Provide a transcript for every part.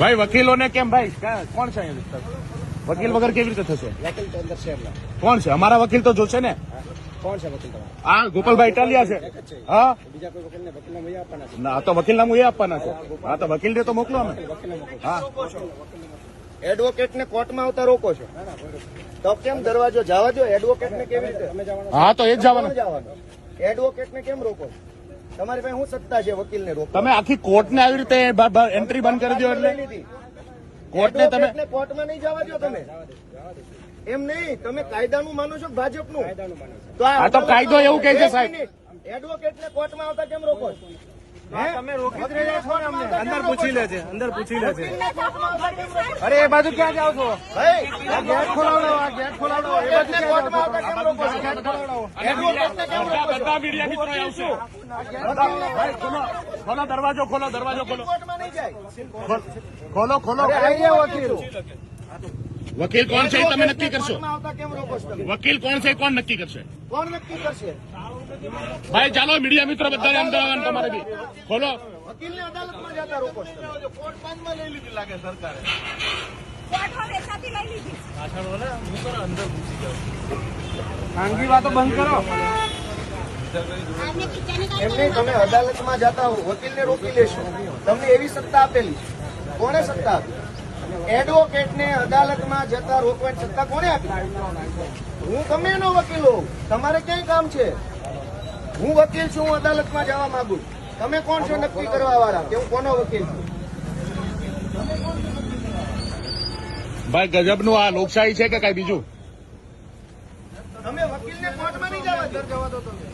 ભાઈ વકીલોને કેમ ભાઈ? કોણ છે વકીલ વગર કેવી રીતે થશે? વકીલ તો અંદર છે કોણ છે? અમારા વકીલ તો જોશે ને? કોણ છે વકીલ તમારા? આ ગોપાલભાઈ ઇટાલિયા છે. હા બીજા કોઈ વકીલને વકીલના મૈયા આપવાના છે? ના તો વકીલ નામું એ આપવાના છે. હા તો વકીલ તો મોકલો અમે. હા. એડવોકેટ ને કોર્ટમાં આવતા રોકો છો? તો કેમ દરવાજો જવા દો? એડવોકેટ ને કેવી રીતે? હા તો એ જ જવાનું. કોણ જવાનું. એડવોકેટ ને કેમ રોકો છો? તમારી પાસે શું સત્તા છે વકીલ ને રોકો તમે આખી કોર્ટને આવી રીતે એન્ટ્રી બંધ કરી દો એટલે? કોર્ટને તમે એડવોકેટને કોર્ટમાં નહીં જવા દો તમે. એમ નહીં તમે કાયદાનું માનો છો કે ભાજપનું? કાયદાનું માને છે તો આ તો કાયદો એવું કહે છે, સાહેબ. એડવોકેટ ને કોર્ટમાં આવતા કેમ રોકો છો? તમે રોકી જ રહ્યા છો ને અમને. અંદર પૂછી લે છે અંદર પૂછી લે છે. વકીલને? અરે એ બાજુ ક્યાં જાવ છો? ગેટ ખોલાવડો આ ગેટ ખોલાવડો એડવોકેટને કોર્ટમાં આવતા કેમ રોકો છો? એડવોકેટને કેમ રોકો છો? બધા મીડિયા મિત્રો આવશે ભાઈ ખોલો ખોલો દરવાજો ખોલો દરવાજો ખોલો કોર્ટમાં નહીં જાય. ખોલો ખોલો વકીલ. વકીલ કોણ છે તમે નક્કી કરશો કોર્ટમાં આવતા કેમ રોકો છો તમે? વકીલ કોણ છે કોણ નક્કી કરશે કોણ નક્કી કરશે ભાઈ ચાલો મીડિયા મિત્રો બધાને અંદર આવવાનું તમારે બી ખોલો વકીલને અદાલતમાં જતા રોકો. કોર્ટ બાંધમાં લઈ લીધી લાગે સરકારે કોર્ટમાં વેચાતી લઈ લીધી ખાનગી વાતો બંધ કરો. એમને તમે અદાલતમાં જતા હો વકીલને રોકી લેશો. તમને એવી સત્તા આપેલી. કોને સત્તા આપી? એડવોકેટને અદાલતમાં જતા રોકવાની સત્તા કોને આપી? હું તમે એનો વકીલ હોઉં. તમારે ક્યાંય કામ છે? હું વકીલ છું હું અદાલતમાં જવા માંગુ છું. તમે કોણ છો નક્કી કરવા વાળા? કે હું કોનો વકીલ છું? ભાઈ ગજબનું આ લોકશાહી છે કે કઈ બીજું? તમે વકીલને કોર્ટમાં નહીં જવા અંદર જવા દો તમે.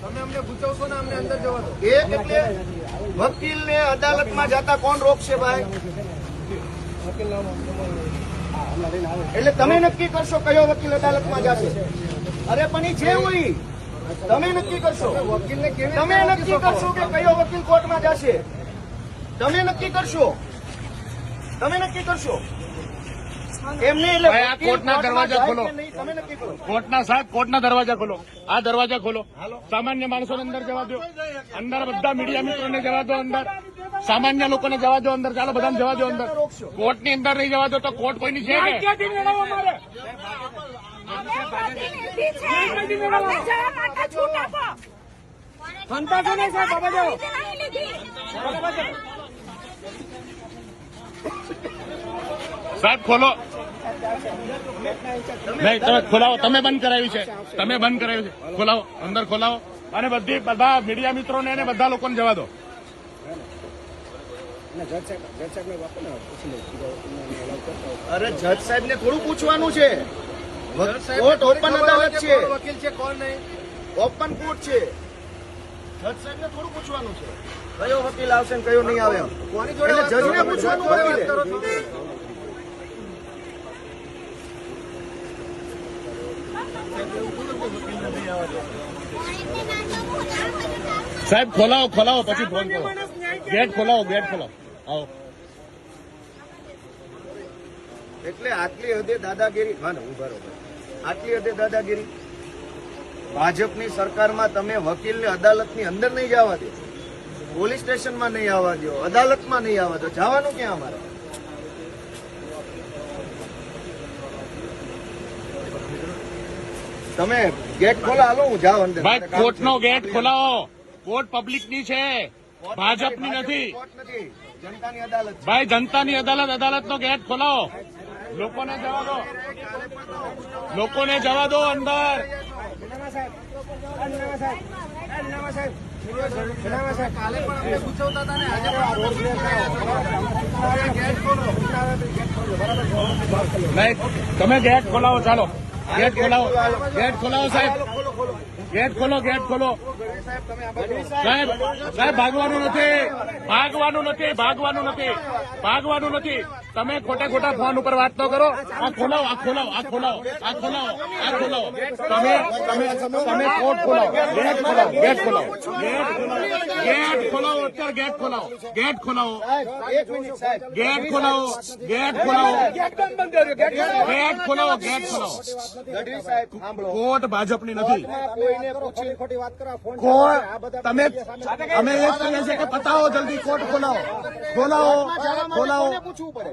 તમે અમને ગુચવશો ને અમને અંદર જવા દો. એ એટલે વકીલને અદાલતમાં જતા કોણ રોકશે ભાઈ? એટલે તમે નક્કી કરશો કયો વકીલ અદાલતમાં જશે? અરે પણ એ છે હોય તમે નક્કી કરશો. વકીલને તમે નક્કી કરશો કે કયો વકીલ કોર્ટમાં જશે? તમે નક્કી કરશો. તમે નક્કી કરશો. એમ એટલે આ કોર્ટના દરવાજા ખોલો. કોર્ટના સાહેબ કોર્ટના દરવાજા ખોલો. આ દરવાજા ખોલો. સામાન્ય માણસોને અંદર જવા દો અંદર બધા મીડિયા મિત્રોને જવા દો અંદર. સામાન્ય લોકોને જવા દો અંદર. ચાલો બધાને જવા દો અંદર. કોર્ટની અંદર નહીં જવા દો તો કોર્ટ કોઈની છે લીધી છે નહીં સાહેબ બાબા જાઓ. સાહેબ ખોલો. નહીં તમે ખોલાવો. તમે બંધ કરાવી છે. તમે બંધ કરાવી છે. ખોલાવો. અંદર ખોલાવો. અને બધી બધા મીડિયા મિત્રોને અને બધા લોકોને જવા દો. અરે જજ સાહેબ ને થોડું પૂછવાનું છે. કોર્ટ ઓપન અદાલત છે. વકીલ છે કોણ નહીં? ઓપન કોર્ટ છે. જજ સાહેબ થોડું પૂછવાનું છે. કયો વકીલ આવશે ને કયો નહીં આવે કોની જોડે એટલે વાત કરો જજને પૂછવાનું વાત કરો છો? સાહેબ ખોલાવો ખોલાવો પછી ફોન કરો. ગેટ ખોલાવો ગેટ ખોલાવો. આવો. એટલે આટલી હદે દાદાગીરી હા ને હું બરોબર આટલી હદે દાદાગીરી? ભાજપની સરકારમાં તમે વકીલને અદાલતની અંદર નહીં જવા દો. પોલીસ સ્ટેશનમાં નહીં આવવા દો. અદાલતમાં નહીં આવવા દો. જવાનું ક્યાં અમારે? તમે ગેટ ખોલો હાલો હું જાઉં અંદર. ભાઈ કોર્ટનો ગેટ ખોલાવો. કોર્ટ પબ્લિકની છે. ભાજપની નથી નથી. જનતાની અદાલત ભાઈ જનતાની અદાલત અદાલતનો ગેટ ખોલાવો. લોકોને જવા દો. લોકોને જવા દો અંદર. કાલે તમે ગેટ ખોલાવો, ચાલો. ગેટ ખોલાવો. ગેટ ખોલાવો, સાહેબ. ગેટ ખોલો ગેટ ખોલો. સાહેબ સાહેબ, ભાગવાનું નથી. ભાગવાનું નથી ભાગવાનું નથી. ભાગવાનું નથી. તમે ખોટા ખોટા ફોન ઉપર વાત તો કરો. આ ખોલાવો આ ખોલાવો આ ખોલાવો આ ખોલાવો આ ખોલાવો. તમે તમે તમે કોર્ટ ખોલાવો. ગેટ ખોલાવો ગેટ ખોલાવો. ગેટ ખોલાવો ગેટ ખોલાવો અત્યારે ગેટ ખોલાવો. ગેટ ખોલાવો. સાહેબ એક મિનિટ સાહેબ ગેટ ખોલાવો ગેટ ખોલાવો. ગેટ ખોલાવો ગેટ ખોલાવો. ગઢવી સાહેબ સાંભળો કોર્ટ ભાજપની નથી. કોઈને પૂછ્યું ખોટી વાત કરો ફોન કોર્ટ, તમે, અમે એ જ કહીએ છીએ કે પતાવો જલ્દી, કોર્ટ ખોલાવો. ખોલાવો ખોલાવો. કોને પૂછવું પડે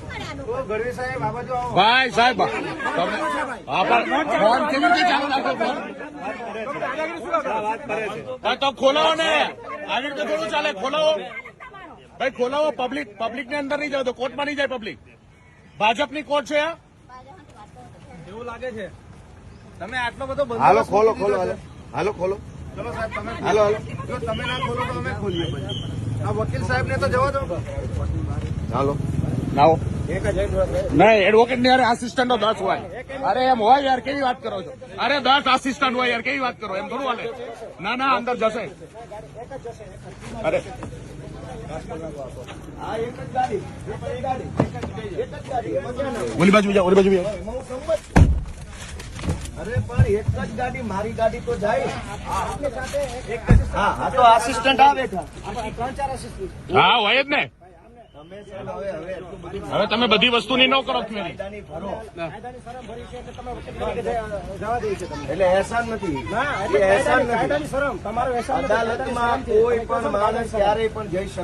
ભાઈ સાહેબ તમે ફોન કેવી રીતે ચાલુ રાખો ફોન? તો ખોલાવો ને. આવી રીતે થોડું ચાલે ખોલાવો. ભાઈ ખોલાવો પબ્લિક પબ્લિકની અંદર નહીં જાવ તો કોર્ટમાં નહીં જાય પબ્લિક ભાજપની કોર્ટ છે આ એવું લાગે છે. તમે આટલો બધો હાલો ખોલો ખોલો હાલો. હાલો ખોલો. ચલો સાહેબ તમે હાલો હાલો. જો તમે ના ખોલો તો અમે ખોલીએ આ વકીલ સાહેબ ને તો જવા દો. હાલો. લાવો નહીં એડવોકેટની અરે આસિસ્ટન્ટો દસ હોય. અરે એમ હોય યાર કેવી વાત કરો છો? અરે દસ આસિસ્ટન્ટ હોય યાર કેવી વાત કરો? એમ થોડું હાલે. ના ના અંદર જશે. અરે. આ એક જ ગાડી એક જ ગાડી એક જ ગાડી એમાં ક્યાં ના ઓલી બાજુ જાઓ ઓલી બાજુ જાઓ. એમાં હું સંમત છું. અરે પણ એક જ ગાડી મારી ગાડી તો જાય. હા હા તો આસિસ્ટન્ટ આવે ત્રણ ચાર assistant. હા હોય જ ને. હવે તમે બધી વસ્તુની ન કરો ક્વેરી કાયદાની ભરો કાયદાની શરમ ભરી છે એટલે તમે વકીલ તરીકે જવા- જવા દઈએ છે તમને એટલે એહસાન નથી ના એ એટલે એહસાન કાયદાની નથી કાયદાની શરમ તમારો એહસાન નથી. અદાલતમાં કોઈ પણ માણસ ક્યારેય પણ જઈ શકે